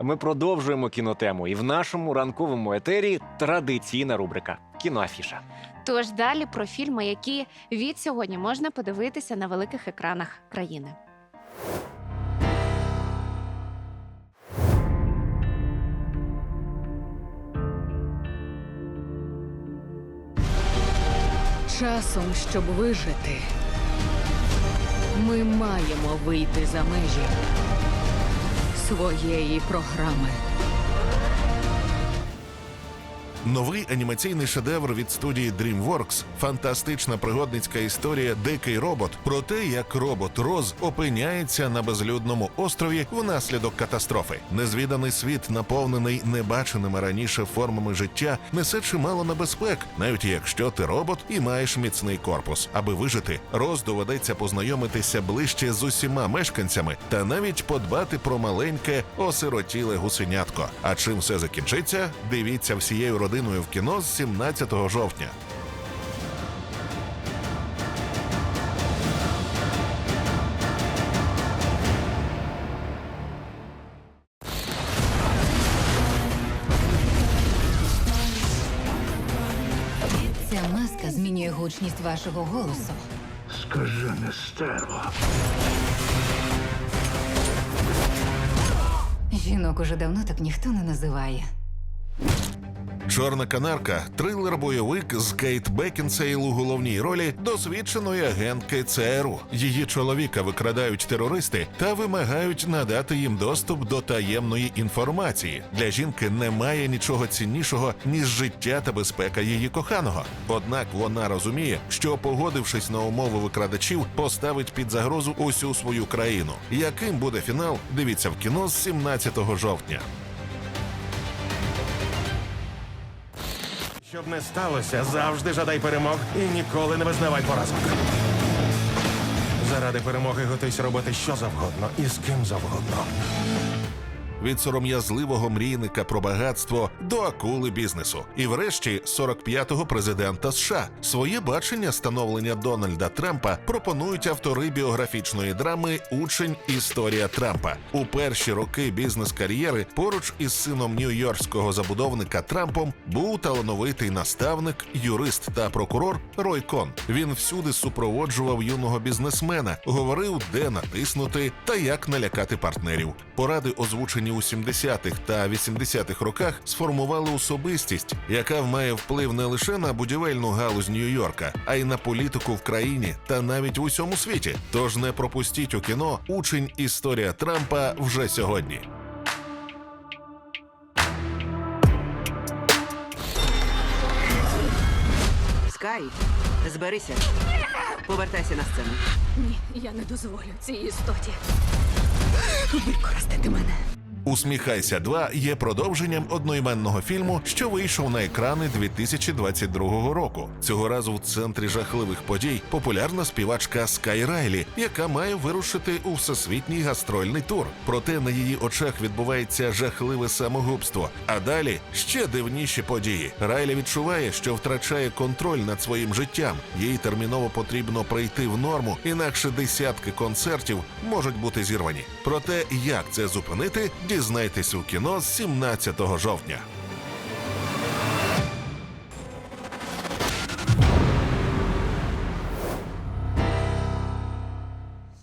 Ми продовжуємо кінотему, і в нашому ранковому етері традиційна рубрика Кіноафіша. Тож далі про фільми, які від сьогодні можна подивитися на великих екранах країни. Часом, щоб вижити, ми маємо вийти за межі своєї програми. Новий анімаційний шедевр від студії DreamWorks – фантастична пригодницька історія Дикий робот про те, як робот Роз опиняється на безлюдному острові внаслідок катастрофи. Незвіданий світ, наповнений небаченими раніше формами життя, несе чимало небезпек, навіть якщо ти робот і маєш міцний корпус. Аби вижити, Роз доведеться познайомитися ближче з усіма мешканцями та навіть подбати про маленьке осиротіле гусенятко. А чим все закінчиться? Дивіться всією родиною в кіно з 17 жовтня. Ця маска змінює гучність вашого голосу. Скажене стерво. Жінок уже давно так ніхто не називає. Чорна канарка трилер-бойовик з Кейт Бекінсейл у головній ролі досвідченої агентки ЦРУ. Її чоловіка викрадають терористи та вимагають надати їм доступ до таємної інформації. Для жінки немає нічого ціннішого ніж життя та безпека її коханого. Однак вона розуміє, що погодившись на умови викрадачів, поставить під загрозу усю свою країну. Яким буде фінал? Дивіться в кіно з 17 жовтня. Щоб не сталося, завжди жадай перемог і ніколи не визнавай поразок. Заради перемоги готуйся робити що завгодно і з ким завгодно. Від сором'язливого мрійника про багатство до акули бізнесу. І врешті 45-го президента США своє бачення становлення Дональда Трампа пропонують автори біографічної драми Учень Історія Трампа. У перші роки бізнес-кар'єри поруч із сином нью-йоркського забудовника Трампом був талановитий наставник, юрист та прокурор Рой Кон. Він всюди супроводжував юного бізнесмена, говорив, де натиснути та як налякати партнерів. Поради, озвучені у 70-х та 80-х роках, сформували особистість, яка має вплив не лише на будівельну галузь Нью-Йорка, а й на політику в країні та навіть в усьому світі. Тож не пропустіть у кіно учень історія Трампа вже сьогодні. Скай, зберися. Повертайся на сцену. Ні, я не дозволю цій істоті використати мене. Усміхайся 2 є продовженням одноіменного фільму, що вийшов на екрани 2022 року. Цього разу в центрі жахливих подій популярна співачка Скай Райлі, яка має вирушити у всесвітній гастрольний тур. Проте на її очах відбувається жахливе самогубство. А далі ще дивніші події. Райлі відчуває, що втрачає контроль над своїм життям. Їй терміново потрібно прийти в норму, інакше десятки концертів можуть бути зірвані. Проте як це зупинити, дізнайтесь у кіно з 17 жовтня.